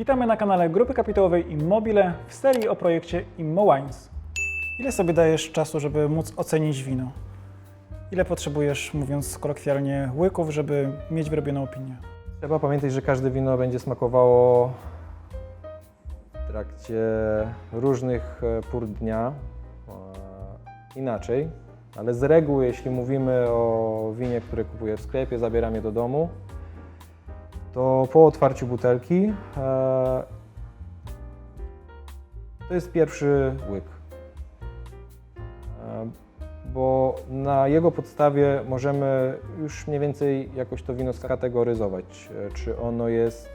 Witamy na kanale Grupy Kapitałowej Immobile w serii o projekcie Immo Wines. Ile sobie dajesz czasu, żeby móc ocenić wino? Ile potrzebujesz, mówiąc kolokwialnie, łyków, żeby mieć wyrobioną opinię? Trzeba pamiętać, że każde wino będzie smakowało w trakcie różnych e, pór dnia e, inaczej, ale z reguły, jeśli mówimy o winie, które kupuję w sklepie, zabieram je do domu, to po otwarciu butelki e, to jest pierwszy łyk. E, Bo na jego podstawie możemy już mniej więcej jakoś to wino skategoryzować. E, Czy ono jest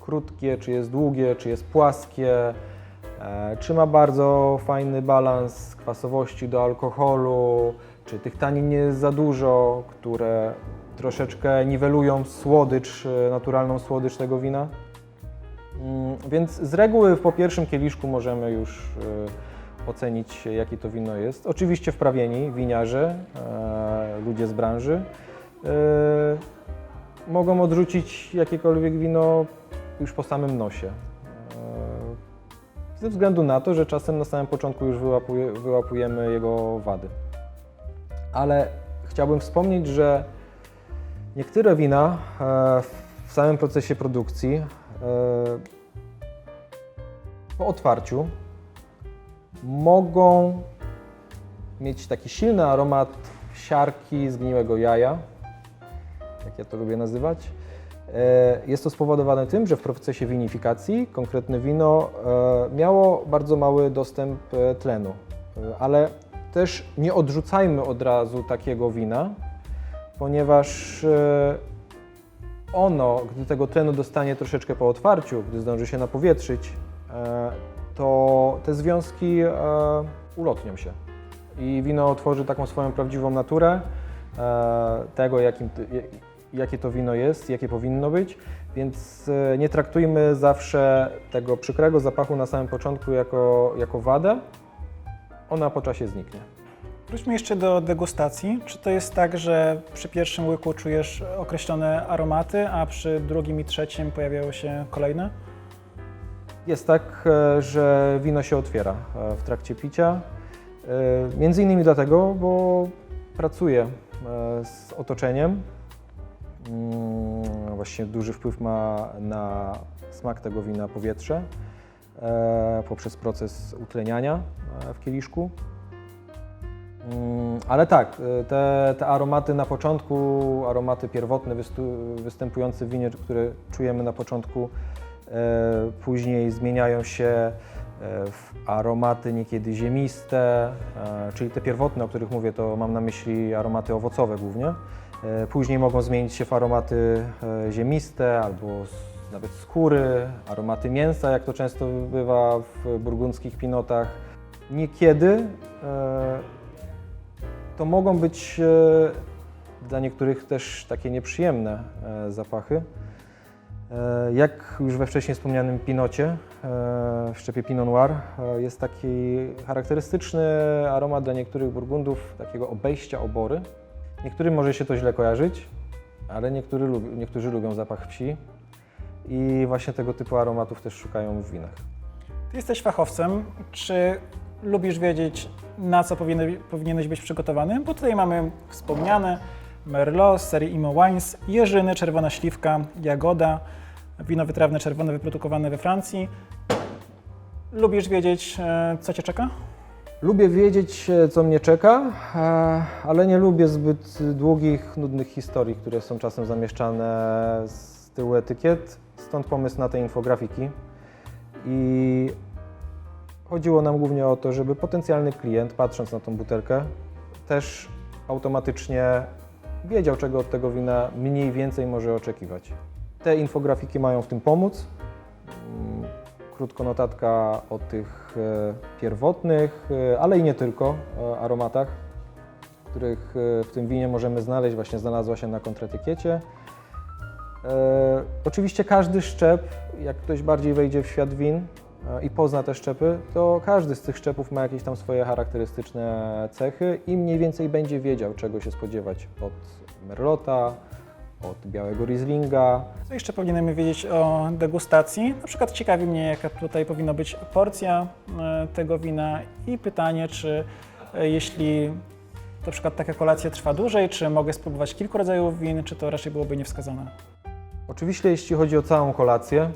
krótkie, czy jest długie, czy jest płaskie, e, czy ma bardzo fajny balans kwasowości do alkoholu, czy tych tanin nie jest za dużo, które troszeczkę niwelują słodycz, e, naturalną słodycz tego wina. Mm, Więc z reguły po pierwszym kieliszku możemy już e, ocenić, jakie to wino jest. Oczywiście wprawieni, winiarze, e, ludzie z branży mogą odrzucić jakiekolwiek wino już po samym nosie. Ze względu na to, że czasem na samym początku już wyłapuje, wyłapujemy jego wady. Ale chciałbym wspomnieć, że niektóre wina e, w samym procesie produkcji e, po otwarciu mogą mieć taki silny aromat siarki zgniłego jaja, jak ja to lubię nazywać. E, Jest to spowodowane tym, że w procesie winifikacji konkretne wino miało bardzo mały dostęp tlenu, ale też nie odrzucajmy od razu takiego wina, ponieważ e, ono, gdy tego tlenu dostanie troszeczkę po otwarciu, gdy zdąży się napowietrzyć, e, to te związki e, ulotnią się i wino tworzy taką swoją prawdziwą naturę tego, jakim, jakie to wino jest, jakie powinno być, więc nie traktujmy zawsze tego przykrego zapachu na samym początku jako, jako wadę. Ona po czasie zniknie. Wróćmy jeszcze do degustacji. Czy to jest tak, że przy pierwszym łyku czujesz określone aromaty, a przy drugim i trzecim pojawiają się kolejne? Jest tak, e, że wino się otwiera e, w trakcie picia. E, Między innymi dlatego, bo pracuję z otoczeniem. Mm, Właściwie duży wpływ ma na smak tego wina powietrze poprzez proces utleniania w kieliszku. Mm, Ale tak, e, te, te aromaty na początku, aromaty pierwotne występujące w winie, które czujemy na początku, e, później zmieniają się e, w aromaty niekiedy ziemiste, e, czyli te pierwotne, o których mówię, to mam na myśli aromaty owocowe głównie. Później mogą zmienić się w aromaty ziemiste albo nawet skóry, aromaty mięsa, jak to często bywa w burgundzkich pinotach. Niekiedy to mogą być e, dla niektórych też takie nieprzyjemne e, zapachy. E, Jak już we wcześniej wspomnianym pinocie, w szczepie Pinot Noir, jest taki charakterystyczny aromat dla niektórych burgundów, takiego obejścia obory. Niektórym może się to źle kojarzyć, ale niektóry, lub- niektórzy lubią zapach wsi i właśnie tego typu aromatów też szukają w winach. Ty jesteś fachowcem. Czy lubisz wiedzieć, na co powinny, powinieneś być przygotowany? Bo tutaj mamy wspomniane Merlot z serii Imo Wines, jeżyny, czerwona śliwka, jagoda, wino wytrawne czerwone wyprodukowane we Francji. Lubisz wiedzieć, e, co Cię czeka? Lubię wiedzieć, e, co mnie czeka, e, ale nie lubię zbyt długich, nudnych historii, które są czasem zamieszczane z tyłu etykiet. Stąd pomysł na te infografiki. I chodziło nam głównie o to, żeby potencjalny klient, patrząc na tą butelkę, też automatycznie wiedział, czego od tego wina mniej więcej może oczekiwać. Te infografiki mają w tym pomóc. Mm, Krótko notatka o tych e, pierwotnych, e, ale i nie tylko e, aromatach, których w tym winie możemy znaleźć. Właśnie znalazła się na kontretykiecie. E, Oczywiście każdy szczep, jak ktoś bardziej wejdzie w świat win i pozna te szczepy, to każdy z tych szczepów ma jakieś tam swoje charakterystyczne cechy i mniej więcej będzie wiedział, czego się spodziewać od Merlota, od białego Rieslinga. Co jeszcze powinienem wiedzieć o degustacji? Na przykład ciekawi mnie, jaka tutaj powinna być porcja e, tego wina i pytanie, czy e, jeśli na przykład taka kolacja trwa dłużej, czy mogę spróbować kilku rodzajów win, czy to raczej byłoby niewskazane? Oczywiście jeśli chodzi o całą kolację,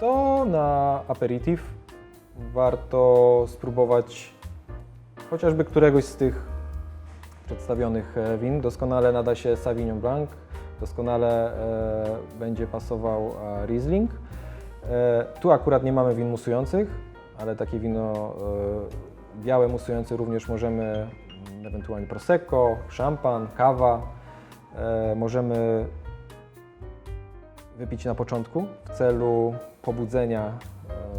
to na aperitif warto spróbować chociażby któregoś z tych przedstawionych e, win. Doskonale nada się Sauvignon Blanc, doskonale e, będzie pasował Riesling. E, tu akurat nie mamy win musujących, ale takie wino e, białe musujące również możemy, mm, ewentualnie prosecco, szampan, kawa. E, możemy wypić na początku w celu pobudzenia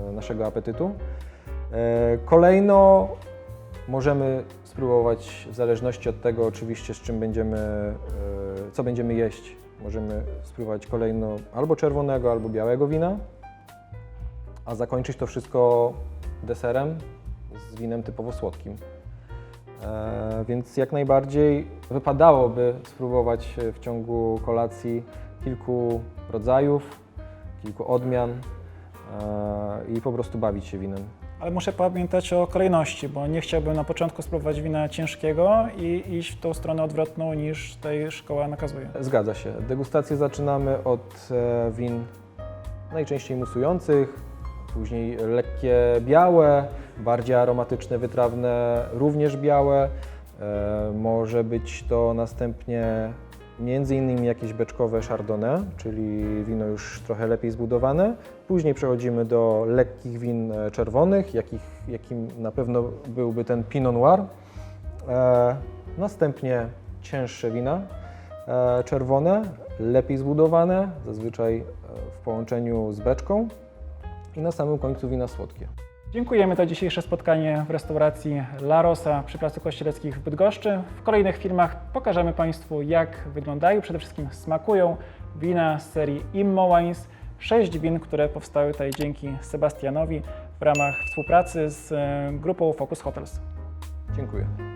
e, naszego apetytu. E, Kolejno możemy spróbować, w zależności od tego oczywiście, z czym będziemy, e, co będziemy jeść, możemy spróbować kolejno albo czerwonego, albo białego wina, a zakończyć to wszystko deserem z winem typowo słodkim. Więc jak najbardziej wypadałoby spróbować w ciągu kolacji kilku rodzajów, kilku odmian i po prostu bawić się winem. Ale muszę pamiętać o kolejności, bo nie chciałbym na początku spróbować wina ciężkiego i iść w tą stronę odwrotną niż tutaj szkoła nakazuje. Zgadza się. Degustację zaczynamy od e, win najczęściej musujących, później lekkie białe, bardziej aromatyczne, wytrawne, również białe. E, Może być to następnie między innymi jakieś beczkowe chardonnay, czyli wino już trochę lepiej zbudowane. Później przechodzimy do lekkich win e, czerwonych, jakich, jakim na pewno byłby ten Pinot Noir. E, Następnie cięższe wina, e, czerwone, lepiej zbudowane, zazwyczaj e, w połączeniu z beczką i na samym końcu wina słodkie. Dziękujemy za dzisiejsze spotkanie w restauracji La Rosa przy Placu Kościeleckich w Bydgoszczy. W kolejnych filmach pokażemy Państwu, jak wyglądają, przede wszystkim smakują wina z serii Immo Wines. Sześć win, które powstały tutaj dzięki Sebastianowi w ramach współpracy z e, grupą Focus Hotels. Dziękuję.